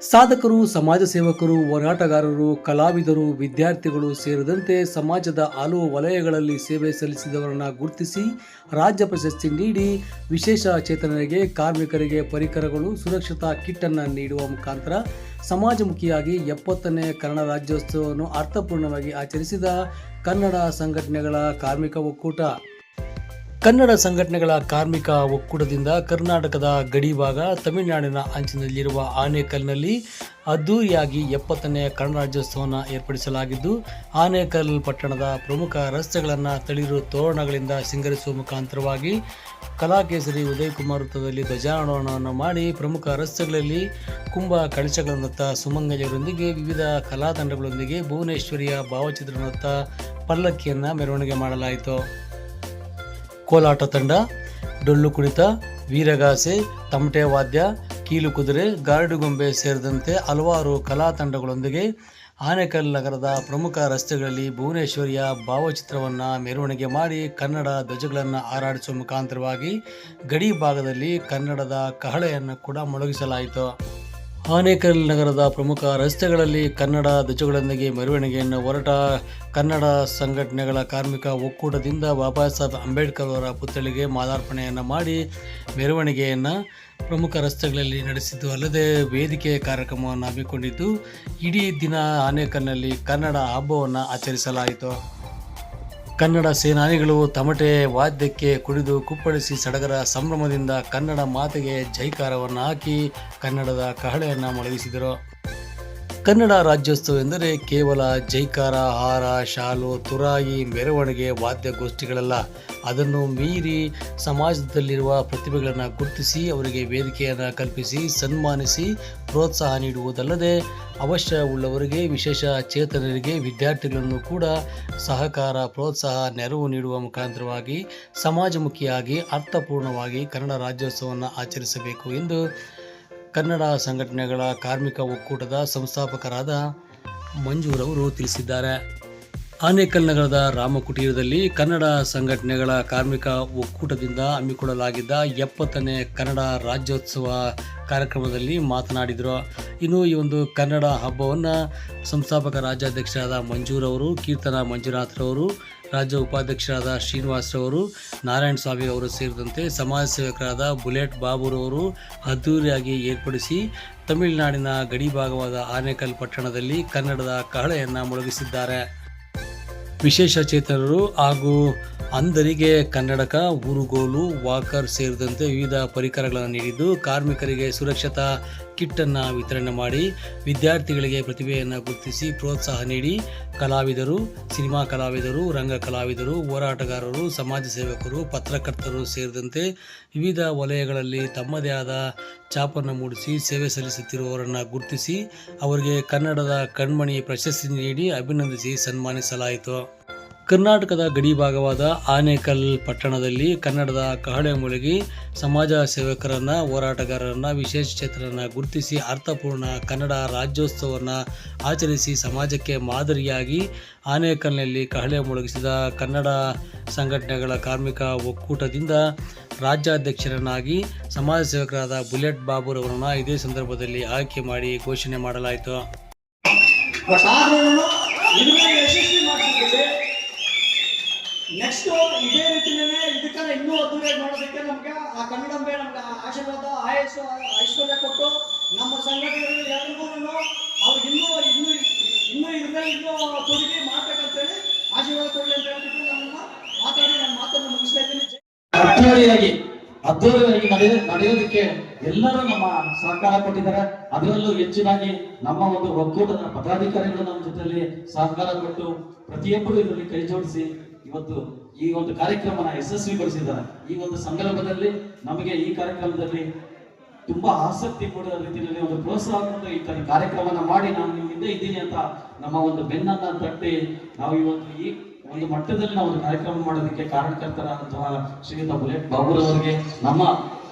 ಸಾಧಕರು, ಸಮಾಜ ಸೇವಕರು, ಹೋರಾಟಗಾರರು, ಕಲಾವಿದರು, ವಿದ್ಯಾರ್ಥಿಗಳು ಸೇರಿದಂತೆ ಸಮಾಜದ ಹಲವು ವಲಯಗಳಲ್ಲಿ ಸೇವೆ ಸಲ್ಲಿಸಿದವರನ್ನು ಗುರುತಿಸಿ ರಾಜ್ಯ ಪ್ರಶಸ್ತಿ ನೀಡಿ ವಿಶೇಷ ಚೇತನರಿಗೆ, ಕಾರ್ಮಿಕರಿಗೆ ಪರಿಕರಗಳು, ಸುರಕ್ಷತಾ ಕಿಟ್ಟನ್ನು ನೀಡುವ ಮುಖಾಂತರ ಸಮಾಜಮುಖಿಯಾಗಿ ಎಪ್ಪತ್ತನೇ ಕನ್ನಡ ರಾಜ್ಯೋತ್ಸವವನ್ನು ಅರ್ಥಪೂರ್ಣವಾಗಿ ಆಚರಿಸಿದ ಕನ್ನಡ ಸಂಘಟನೆಗಳ ಕಾರ್ಮಿಕ ಒಕ್ಕೂಟ. ಕನ್ನಡ ಸಂಘಟನೆಗಳ ಕಾರ್ಮಿಕ ಒಕ್ಕೂಟದಿಂದ ಕರ್ನಾಟಕದ ಗಡಿ ಭಾಗ ತಮಿಳುನಾಡಿನ ಅಂಚಿನಲ್ಲಿರುವ ಆನೇಕಲ್ನಲ್ಲಿ ಅದ್ದೂರಿಯಾಗಿ ಎಪ್ಪತ್ತನೇ ಕನ್ನಡ ರಾಜ್ಯೋತ್ಸವವನ್ನು ಏರ್ಪಡಿಸಲಾಗಿದ್ದು, ಆನೇಕಲ್ ಪಟ್ಟಣದ ಪ್ರಮುಖ ರಸ್ತೆಗಳನ್ನು ತಳಿರು ತೋರಣಗಳಿಂದ ಸಿಂಗರಿಸುವ ಮುಖಾಂತರವಾಗಿ ಕಲಾಕೇಸರಿ ಉದಯ್ ಕುಮಾರ್ ವೃತ್ತದಲ್ಲಿ ಧ್ವಜಾರೋಹಣವನ್ನು ಮಾಡಿ ಪ್ರಮುಖ ರಸ್ತೆಗಳಲ್ಲಿ ಕುಂಭ ಕಳಶಗಳನ್ನತ್ತ ಸುಮಂಗಲಿಯರೊಂದಿಗೆ ವಿವಿಧ ಕಲಾತಂಡಗಳೊಂದಿಗೆ ಭುವನೇಶ್ವರಿಯ ಭಾವಚಿತ್ರನತ್ತ ಪಲ್ಲಕ್ಕಿಯನ್ನು ಮೆರವಣಿಗೆ ಮಾಡಲಾಯಿತು. ಕೋಲಾಟ ತಂಡ, ಡೊಳ್ಳು ಕುಣಿತ, ವೀರಗಾಸೆ, ತಮಟೆ ವಾದ್ಯ, ಕೀಲು ಕುದುರೆ ಗಾರುಡುಗೊಂಬೆ ಸೇರಿದಂತೆ ಹಲವಾರು ಕಲಾ ತಂಡಗಳೊಂದಿಗೆ ಆನೇಕಲ್ ನಗರದ ಪ್ರಮುಖ ರಸ್ತೆಗಳಲ್ಲಿ ಭುವನೇಶ್ವರಿಯ ಭಾವಚಿತ್ರವನ್ನು ಮೆರವಣಿಗೆ ಮಾಡಿ ಕನ್ನಡ ಧ್ವಜಗಳನ್ನು ಹಾರಾಡಿಸುವ ಮುಖಾಂತರವಾಗಿ ಗಡಿ ಭಾಗದಲ್ಲಿ ಕನ್ನಡದ ಕಹಳೆಯನ್ನು ಕೂಡ ಮೊಳಗಿಸಲಾಯಿತು. ಆನೇಕಲ್ ನಗರದ ಪ್ರಮುಖ ರಸ್ತೆಗಳಲ್ಲಿ ಕನ್ನಡ ಧ್ವಜಗಳೊಂದಿಗೆ ಮೆರವಣಿಗೆಯನ್ನು ಹೊರಟ ಕನ್ನಡ ಸಂಘಟನೆಗಳ ಕಾರ್ಮಿಕ ಒಕ್ಕೂಟದಿಂದ ಬಾಬಾ ಸಾಹೇಬ್ ಅಂಬೇಡ್ಕರ್ ಅವರ ಪುತ್ಥಳಿಗೆ ಮಾಲಾರ್ಪಣೆಯನ್ನು ಮಾಡಿ ಮೆರವಣಿಗೆಯನ್ನು ಪ್ರಮುಖ ರಸ್ತೆಗಳಲ್ಲಿ ನಡೆಸಿದ್ದು ಅಲ್ಲದೆ ವೇದಿಕೆ ಕಾರ್ಯಕ್ರಮವನ್ನು ಹಮ್ಮಿಕೊಂಡಿದ್ದು, ಇಡೀ ದಿನ ಆನೇಕಲ್ನಲ್ಲಿ ಕನ್ನಡ ಹಬ್ಬವನ್ನು ಆಚರಿಸಲಾಯಿತು. ಕನ್ನಡ ಸೇನಾನಿಗಳು ತಮಟೆ ವಾದ್ಯಕ್ಕೆ ಕುಡಿದು ಕುಪ್ಪಳಿಸಿ ಸಡಗರ ಸಂಭ್ರಮದಿಂದ ಕನ್ನಡ ಮಾತೆಗೆ ಜೈಕಾರವನ್ನು ಹಾಕಿ ಕನ್ನಡದ ಕಹಳೆಯನ್ನು ಮೊಳಗಿಸಿದರು. ಕನ್ನಡ ರಾಜ್ಯೋತ್ಸವ ಎಂದರೆ ಕೇವಲ ಜೈಕಾರ, ಹಾರ, ಶಾಲು, ತುರಾಯಿ, ಮೆರವಣಿಗೆ ವಾದ್ಯಗೋಷ್ಠಿಗಳಲ್ಲ ಅದನ್ನು ಮೀರಿ ಸಮಾಜದಲ್ಲಿರುವ ಪ್ರತಿಭೆಗಳನ್ನು ಗುರುತಿಸಿ, ಅವರಿಗೆ ವೇದಿಕೆಯನ್ನು ಕಲ್ಪಿಸಿ, ಸನ್ಮಾನಿಸಿ, ಪ್ರೋತ್ಸಾಹ ನೀಡುವುದಲ್ಲದೆ ಅವಶ್ಯವುಳ್ಳವರಿಗೆ ವಿಶೇಷ ಚೇತನರಿಗೆ ವಿದ್ಯಾರ್ಥಿಗಳನ್ನು ಕೂಡ ಸಹಕಾರ, ಪ್ರೋತ್ಸಾಹ, ನೆರವು ನೀಡುವ ಮುಖಾಂತರವಾಗಿ ಸಮಾಜಮುಖಿಯಾಗಿ, ಅರ್ಥಪೂರ್ಣವಾಗಿ ಕನ್ನಡ ರಾಜ್ಯೋತ್ಸವವನ್ನು ಆಚರಿಸಬೇಕು ಎಂದು ಕನ್ನಡ ಸಂಘಟನೆಗಳ ಕಾರ್ಮಿಕ ಒಕ್ಕೂಟದ ಸಂಸ್ಥಾಪಕರಾದ ಮಂಜೂರವರು ತಿಳಿಸಿದ್ದಾರೆ. ಆನೇಕಲ್ ನಗರದ ರಾಮಕುಟೀರದಲ್ಲಿ ಕನ್ನಡ ಸಂಘಟನೆಗಳ ಕಾರ್ಮಿಕ ಒಕ್ಕೂಟದಿಂದ ಹಮ್ಮಿಕೊಳ್ಳಲಾಗಿದ್ದ ಎಪ್ಪತ್ತನೇ ಕನ್ನಡ ರಾಜ್ಯೋತ್ಸವ ಕಾರ್ಯಕ್ರಮದಲ್ಲಿ ಮಾತನಾಡಿದರು. ಇನ್ನು ಈ ಒಂದು ಕನ್ನಡ ಹಬ್ಬವನ್ನು ಸಂಸ್ಥಾಪಕ ರಾಜ್ಯಾಧ್ಯಕ್ಷರಾದ ಮಂಜೂರವರು ಕೀರ್ತನ ಮಂಜುನಾಥ್ರವರು ರಾಜ್ಯ ಉಪಾಧ್ಯಕ್ಷರಾದ ಶ್ರೀನಿವಾಸ್ ರವರು, ನಾರಾಯಣ ಸ್ವಾಮಿ ಅವರು ಸೇರಿದಂತೆ ಸಮಾಜ ಸೇವಕರಾದ ಬುಲೆಟ್ ಬಾಬುರವರು ಅದ್ದೂರಿಯಾಗಿ ಏರ್ಪಡಿಸಿ ತಮಿಳುನಾಡಿನ ಗಡಿ ಭಾಗವಾದ ಆನೇಕಲ್ ಪಟ್ಟಣದಲ್ಲಿ ಕನ್ನಡದ ಕಹಳೆಯನ್ನು ಮೊಳಗಿಸಿದ್ದಾರೆ. ವಿಶೇಷ ಚೇತನರು ಹಾಗೂ ಅಂಧರಿಗೆ ಕನ್ನಡಕ, ಊರುಗೋಲು, ವಾಕರ್ ಸೇರಿದಂತೆ ವಿವಿಧ ಪರಿಕರಗಳನ್ನು ನೀಡಿದ್ದು ಕಾರ್ಮಿಕರಿಗೆ ಸುರಕ್ಷತಾ ಕಿಟ್ಟನ್ನು ವಿತರಣೆ ಮಾಡಿ ವಿದ್ಯಾರ್ಥಿಗಳಿಗೆ ಪ್ರತಿಭೆಯನ್ನು ಗುರುತಿಸಿ ಪ್ರೋತ್ಸಾಹ ನೀಡಿ ಕಲಾವಿದರು, ಸಿನಿಮಾ ಕಲಾವಿದರು, ರಂಗ ಕಲಾವಿದರು, ಹೋರಾಟಗಾರರು, ಸಮಾಜ ಸೇವಕರು, ಪತ್ರಕರ್ತರು ಸೇರಿದಂತೆ ವಿವಿಧ ವಲಯಗಳಲ್ಲಿ ತಮ್ಮದೇ ಆದ ಛಾಪನ್ನು ಮೂಡಿಸಿ ಸೇವೆ ಸಲ್ಲಿಸುತ್ತಿರುವವರನ್ನು ಗುರುತಿಸಿ ಅವರಿಗೆ ಕನ್ನಡದ ಕಣ್ಮಣಿ ಪ್ರಶಸ್ತಿ ನೀಡಿ ಅಭಿನಂದಿಸಿ ಸನ್ಮಾನಿಸಲಾಯಿತು. ಕರ್ನಾಟಕದ ಗಡಿ ಭಾಗವಾದ ಆನೇಕಲ್ ಪಟ್ಟಣದಲ್ಲಿ ಕನ್ನಡದ ಕಹಳೆ ಮುಳುಗಿ ಸಮಾಜ ಸೇವಕರನ್ನು, ಹೋರಾಟಗಾರರನ್ನು, ವಿಶೇಷ ಚೇತನರನ್ನ ಗುರುತಿಸಿ ಅರ್ಥಪೂರ್ಣ ಕನ್ನಡ ರಾಜ್ಯೋತ್ಸವವನ್ನು ಆಚರಿಸಿ ಸಮಾಜಕ್ಕೆ ಮಾದರಿಯಾಗಿ ಆನೇಕಲ್ನಲ್ಲಿ ಕಹಳೆ ಮೊಳಗಿಸಿದ ಕನ್ನಡ ಸಂಘಟನೆಗಳ ಕಾರ್ಮಿಕ ಒಕ್ಕೂಟದಿಂದ ರಾಜ್ಯಾಧ್ಯಕ್ಷರನ್ನಾಗಿ ಸಮಾಜ ಸೇವಕರಾದ ಬುಲೆಟ್ ಬಾಬುರವರನ್ನು ಇದೇ ಸಂದರ್ಭದಲ್ಲಿ ಆಯ್ಕೆ ಮಾಡಿ ಘೋಷಣೆ ಮಾಡಲಾಯಿತು. ನೆಕ್ಸ್ಟ್ ಇದೇ ರೀತಿನೇ ಇದಕ್ಕೆಲ್ಲ ಇನ್ನೂ ಅದ್ದೂರಿಯಾಗಿ ಮಾಡೋದಕ್ಕೆ ನಮ್ಗೆ ಆ ಕನ್ನಡಂಬೆ ನಮ್ಗೆ ಆಶೀರ್ವಾದ, ಆಯಸ್ಸು, ಐಶ್ವರ್ಯ ಕೊಟ್ಟು ನಮ್ಮ ಸಂಘಟನೆಗಳು ಎಲ್ರಿಗೂ ಅವ್ರಿಗೆ ಇನ್ನೂ ಇನ್ನೂ ಇನ್ನೂ ಇದ್ರೆ ಇನ್ನೂ ತೊಡಗಿ ಮಾಡ್ಬೇಕಂತೇಳಿ ಆಶೀರ್ವಾದ ಕೊಡಲಿ ಅಂತ ಹೇಳ್ಬಿಟ್ಟು ನಮ್ಮನ್ನ ಮಾತಾಡಿ ನನ್ನ ಮಾತನ್ನು ಮುಗಿಸ್ತಾ ಇದ್ದೀನಿ. ಅದ್ದೂರಿಯಾಗಿ ಅದ್ದೂರಿಯಾಗಿ ನಡೆಯ ನಡೆಯೋದಕ್ಕೆ ಎಲ್ಲರೂ ನಮ್ಮ ಸಹಕಾರ ಕೊಟ್ಟಿದ್ದಾರೆ. ಅದರಲ್ಲೂ ಹೆಚ್ಚಿನಾಗಿ ನಮ್ಮ ಒಂದು ಒಕ್ಕೂಟದ ಪದಾಧಿಕಾರಿಗಳು ನಮ್ಮ ಜೊತೆಯಲ್ಲಿ ಸಹಕಾರ ಕೊಟ್ಟು ಪ್ರತಿಯೊಬ್ಬರು ಇದರಲ್ಲಿ ಕೈ ಜೋಡಿಸಿ ಇವತ್ತು ಈ ಒಂದು ಕಾರ್ಯಕ್ರಮನ ಯಶಸ್ವಿಗೊಳಿಸಿದ್ದಾರೆ. ಈ ಒಂದು ಸಂದರ್ಭದಲ್ಲಿ ನಮಗೆ ಈ ಕಾರ್ಯಕ್ರಮದಲ್ಲಿ ತುಂಬಾ ಆಸಕ್ತಿ ಕೊಡುವ ರೀತಿಯಲ್ಲಿ ಒಂದು ಪ್ರೋತ್ಸಾಹ ಕೊಟ್ಟು ಈ ತರ ಕಾರ್ಯಕ್ರಮನ ಮಾಡಿ ನಾನು ನಿಮ್ಮ ಹಿಂದೆ ಇದ್ದೀನಿ ಅಂತ ನಮ್ಮ ಒಂದು ಬೆನ್ನನ್ನ ತಟ್ಟಿ ನಾವು ಇವತ್ತು ಈ ಒಂದು ಮಟ್ಟದಲ್ಲಿ ನಾವು ಒಂದು ಕಾರ್ಯಕ್ರಮ ಮಾಡೋದಕ್ಕೆ ಕಾರಣಕರ್ತರಾದಂತಹ ಶ್ರೀಯುತ ಬುಲೆಟ್ ಬಾಬುರವರಿಗೆ ನಮ್ಮ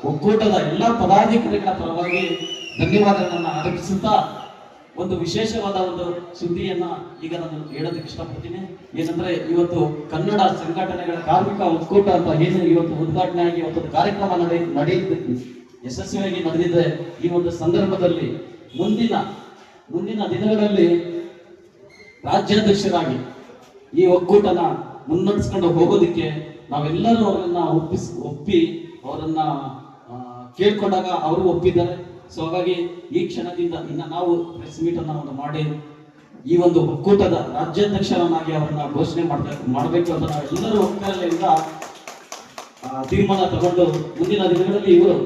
ಒಕ್ಕೂಟದ ಎಲ್ಲಾ ಪದಾಧಿಕಾರಿಗಳ ಪರವಾಗಿ ಧನ್ಯವಾದಗಳನ್ನು ಅರ್ಪಿಸುತ್ತಾ ಒಂದು ವಿಶೇಷವಾದ ಒಂದು ಸುದ್ದಿಯನ್ನ ಈಗ ನಾನು ಹೇಳೋದಕ್ಕೆ ಇಷ್ಟಪಡ್ತೀನಿ. ಏನಂದ್ರೆ ಇವತ್ತು ಕನ್ನಡ ಸಂಘಟನೆಗಳ ಕಾರ್ಮಿಕ ಒಕ್ಕೂಟ ಅಂತ ಏನು ಇವತ್ತು ಉದ್ಘಾಟನೆ ಆಗಿ ಇವತ್ತು ಕಾರ್ಯಕ್ರಮ ನಡೆ ನಡೆಯುತ್ತೆ. ಯಶಸ್ವಿಯಾಗಿ ನಡೆದಿದೆ ಈ ಒಂದು ಸಂದರ್ಭದಲ್ಲಿ ಮುಂದಿನ ಮುಂದಿನ ದಿನಗಳಲ್ಲಿ ರಾಜ್ಯಾಧ್ಯಕ್ಷರಾಗಿ ಈ ಒಕ್ಕೂಟನ ಮುನ್ನಡೆಸ್ಕೊಂಡು ಹೋಗೋದಿಕ್ಕೆ ನಾವೆಲ್ಲರೂ ಅವರನ್ನ ಒಪ್ಪಿಸ್ ಒಪ್ಪಿ ಅವರನ್ನ ಕೇಳ್ಕೊಂಡಾಗ ಅವರು ಒಪ್ಪಿದ್ದಾರೆ. ಸೊ ಹಾಗಾಗಿ ಈ ಕ್ಷಣದಿಂದ ಇನ್ನ ನಾವು ಪ್ರೆಸ್ ಮೀಟ್ ಅನ್ನ ಒಂದು ಮಾಡಿ, ಈ ಒಂದು ಒಕ್ಕೂಟದ ರಾಜ್ಯಾಧ್ಯಕ್ಷರನ್ನಾಗಿ ಅವರನ್ನ ಘೋಷಣೆ ಮಾಡ್ಬೇಕು ಮಾಡಬೇಕು ಅಂತ ನಾವೆಲ್ಲರೂ ಒಕ್ಕಲಿಂದ ತೀರ್ಮಾನ ತಗೊಂಡು ಮುಂದಿನ ದಿನಗಳಲ್ಲಿ ಇವರು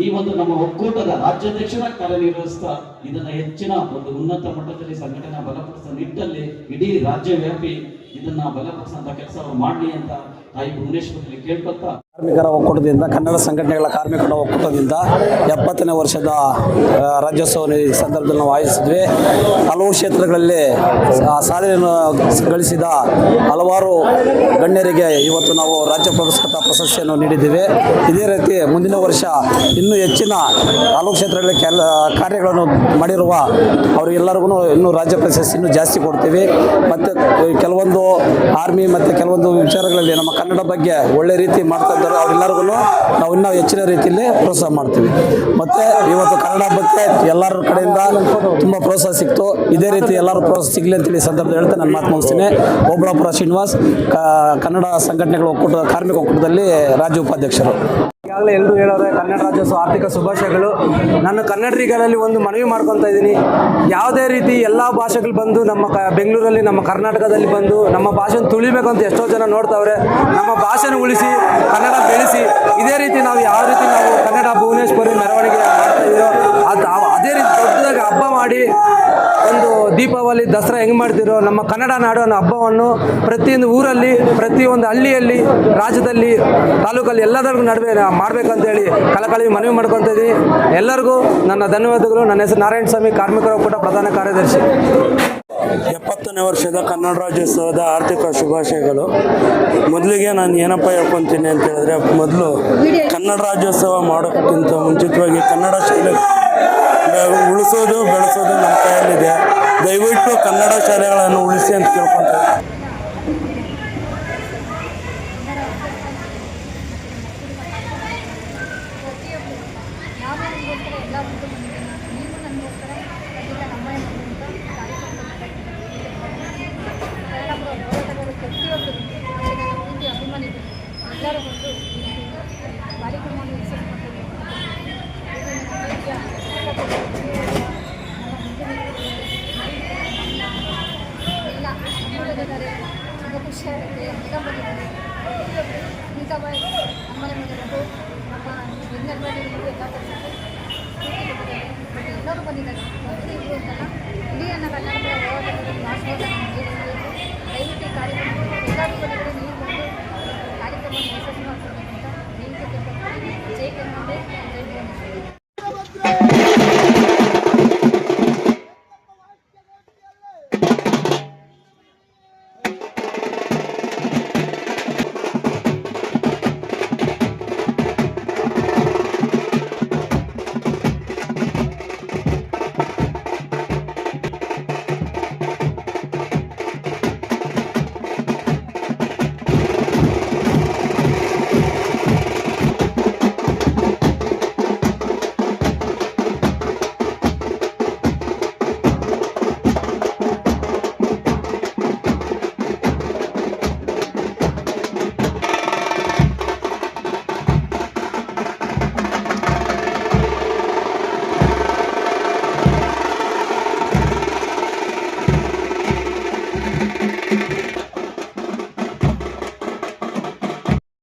ಈ ಒಂದು ನಮ್ಮ ಒಕ್ಕೂಟದ ರಾಜ್ಯಾಧ್ಯಕ್ಷರ ಕಾರ್ಯನಿರ್ವಹಿಸ್ತಾ ಇದನ್ನ ಹೆಚ್ಚಿನ ಒಂದು ಉನ್ನತ ಮಟ್ಟದಲ್ಲಿ ಸಂಘಟನೆ ಬಲಪಡಿಸುವ ನಿಟ್ಟಲ್ಲಿ ಇಡೀ ರಾಜ್ಯವ್ಯಾಪಿ ಇದನ್ನ ಬಲಪಡಿಸುವಂತ ಕೆಲಸ ಮಾಡಲಿ ಅಂತ ತಾಯಿ ಭುವನೇಶ್ವರಲ್ಲಿ ಕೇಳ್ಕೊತಾ ಕಾರ್ಮಿಕರ ಒಕ್ಕೂಟದಿಂದ, ಕನ್ನಡ ಸಂಘಟನೆಗಳ ಕಾರ್ಮಿಕರ ಒಕ್ಕೂಟದಿಂದ ಎಪ್ಪತ್ತನೇ ವರ್ಷದ ರಾಜ್ಯೋತ್ಸವ ಈ ಸಂದರ್ಭದಲ್ಲಿ ನಾವು ಆಯೋಜಿಸಿದ್ವಿ. ಹಲವು ಕ್ಷೇತ್ರಗಳಲ್ಲಿ ಸಾಧನೆಯನ್ನು ಗಳಿಸಿದ ಹಲವಾರು ಗಣ್ಯರಿಗೆ ಇವತ್ತು ನಾವು ರಾಜ್ಯ ಪುರಸ್ಕೃತ ಪ್ರಶಸ್ತಿಯನ್ನು ನೀಡಿದ್ದೇವೆ. ಇದೇ ರೀತಿ ಮುಂದಿನ ವರ್ಷ ಇನ್ನೂ ಹೆಚ್ಚಿನ ಹಲವು ಕ್ಷೇತ್ರಗಳಲ್ಲಿ ಕಾರ್ಯಗಳನ್ನು ಮಾಡಿರುವ ಅವರಿಗೆಲ್ಲರಿಗೂ ಇನ್ನೂ ರಾಜ್ಯ ಪ್ರಶಸ್ತಿ ಇನ್ನೂ ಜಾಸ್ತಿ ಕೊಡ್ತೀವಿ. ಮತ್ತು ಕೆಲವೊಂದು ಆರ್ಮಿ ಮತ್ತು ಕೆಲವೊಂದು ವಿಚಾರಗಳಲ್ಲಿ ನಮ್ಮ ಕನ್ನಡ ಬಗ್ಗೆ ಒಳ್ಳೆ ರೀತಿ ಮಾಡ್ತಾ ಇದ್ದಾರೆ. ಅವರೆಲ್ಲರಿಗೂ ನಾವು ಇನ್ನೂ ಹೆಚ್ಚಿನ ರೀತಿಯಲ್ಲಿ ಪ್ರೋತ್ಸಾಹ ಮಾಡ್ತೀವಿ. ಮತ್ತು ಇವತ್ತು ಕನ್ನಡ ಬಗ್ಗೆ ಎಲ್ಲರ ಕಡೆಯಿಂದ ತುಂಬ ಪ್ರೋತ್ಸಾಹ ಸಿಕ್ತು. ಇದೇ ರೀತಿ ಎಲ್ಲರೂ ಪ್ರೋತ್ಸಾಹ ಸಿಗಲಿ ಅಂತೇಳಿ ಸಂದರ್ಭದಲ್ಲಿ ಹೇಳ್ತಾ ನಾನು ಮಾತು ಮುಗಿಸ್ತೀನಿ. ಓಬಳಾಪುರ ಶ್ರೀನಿವಾಸ್ ಕನ್ನಡ ಸಂಘಟನೆಗಳ ಒಕ್ಕೂಟ ಕಾರ್ಮಿಕ ಒಕ್ಕೂಟದಲ್ಲಿ ರಾಜ್ಯ ಉಪಾಧ್ಯಕ್ಷರು. ಈಗಾಗಲೇ ಎಲ್ಲರೂ ಹೇಳೋರೆ ಕನ್ನಡ ರಾಜ್ಯೋತ್ಸವ ಆರ್ಥಿಕ ಶುಭಾಶಯಗಳು. ನಾನು ಕನ್ನಡಿಗರಲ್ಲಿ ಒಂದು ಮನವಿ ಮಾಡ್ಕೊತಾ ಇದ್ದೀನಿ. ಯಾವುದೇ ರೀತಿ ಎಲ್ಲ ಭಾಷೆಗಳು ಬಂದು ನಮ್ಮ ಕ, ಬೆಂಗಳೂರಲ್ಲಿ, ನಮ್ಮ ಕರ್ನಾಟಕದಲ್ಲಿ ಬಂದು ನಮ್ಮ ಭಾಷೆನ ತುಳಿಬೇಕು ಅಂತ ಎಷ್ಟೋ ಜನ ನೋಡ್ತಾವ್ರೆ. ನಮ್ಮ ಭಾಷೆನ ಉಳಿಸಿ, ಕನ್ನಡ ಬೆಳೆಸಿ, ಇದೇ ರೀತಿ ನಾವು ಯಾವ ರೀತಿ ನಾವು ಕನ್ನಡ ಭುವನೇಶ್ವರಿ ಮೆರವಣಿಗೆ ಮಾಡ್ತಾ ಇದೀರೋ, ಅದು ಅದೇ ರೀತಿ ದೊಡ್ಡದಾಗಿ ಹಬ್ಬ ಮಾಡಿ ಒಂದು ದೀಪಾವಳಿ, ದಸರಾ ಹೆಂಗೆ ಮಾಡ್ತಿರೋ, ನಮ್ಮ ಕನ್ನಡ ನಾಡು ಅನ್ನೋ ಹಬ್ಬವನ್ನು ಪ್ರತಿಯೊಂದು ಊರಲ್ಲಿ, ಪ್ರತಿಯೊಂದು ಹಳ್ಳಿಯಲ್ಲಿ, ರಾಜ್ಯದಲ್ಲಿ, ತಾಲೂಕಲ್ಲಿ ಎಲ್ಲದರಿಗೂ ನಡುವೆ ಮಾಡ್ಬೇಕಂತೇಳಿ ಕಳಕಳಿ ಮನವಿ ಮಾಡ್ಕೊತಾ ಎಲ್ಲರಿಗೂ ನನ್ನ ಧನ್ಯವಾದಗಳು. ನನ್ನ ಹೆಸರು ನಾರಾಯಣ ಸ್ವಾಮಿ ಕಾರ್ಮಿಕರ ಒಕ್ಕೂಟ ಪ್ರಧಾನ ಕಾರ್ಯದರ್ಶಿ. ಎಪ್ಪತ್ತನೇ ವರ್ಷದ ಕನ್ನಡ ರಾಜ್ಯೋತ್ಸವದ ಆರ್ಥಿಕ ಶುಭಾಶಯಗಳು. ಮೊದಲಿಗೆ ನಾನು ಏನಪ್ಪ ಹೇಳ್ಕೊತೀನಿ ಅಂತ ಹೇಳಿದ್ರೆ, ಮೊದಲು ಕನ್ನಡ ರಾಜ್ಯೋತ್ಸವ ಮಾಡೋಕ್ಕಿಂತ ಮುಂಚಿತವಾಗಿ ಕನ್ನಡ ಶಾಲೆ ಉಳಿಸೋದು, ಬೆಳೆಸೋದು ನಮ್ಮ ಕೈಯಲ್ಲಿದೆ. ದಯವಿಟ್ಟು ಕನ್ನಡ ಶಾಲೆಗಳನ್ನು ಉಳಿಸಿ ಅಂತ ಎಲ್ಲ ಮುಂದೆ ಬಂದಿದ್ದೀನಿ ನೀವು ನನಗೋಸ್ಕರ ಖಂಡಿತ ನಮ್ಮನೆ ಅಂತ ಕಾರ್ಯಕ್ರಮ ಕನ್ನಡ ಹೋರಾಟಗಾರರು ಪ್ರತಿಯೊಬ್ಬರು ಮತ್ತು ನನ್ನ ಪ್ರೀತಿ ಅಭಿಮಾನಿಗಳು ಎಲ್ಲರೂ ಬಂದು ಈ ಕಾರ್ಯಕ್ರಮವನ್ನು ಯಶಸ್ವಿ ಮಾಡಬೇಕು ಇದು ನನ್ನ ರಾಜ್ಯ ನಮ್ಮ ಮುಂದಿನ ಎಲ್ಲ ನಮ್ಮಲ್ಲಿದ್ದಾರೆ ತುಂಬ ಪ್ರತಿಯೊಬ್ಬರು ಇಂಥ ನಮ್ಮನೆ ಬಟ್ ಎಲ್ಲರೂ ಬಂದಿದ್ದಾರೆ ಇಬ್ಬರು ಅಂತಲ್ಲ ಇಡೀ ನನ್ನ ಕರ್ನಾಟಕದ ಎಲ್ಲರೂ ಬಂದಿದ್ದಾರೆ ನೀವು ಬಂದು ಕಾರ್ಯಕ್ರಮವನ್ನು ಅಂತ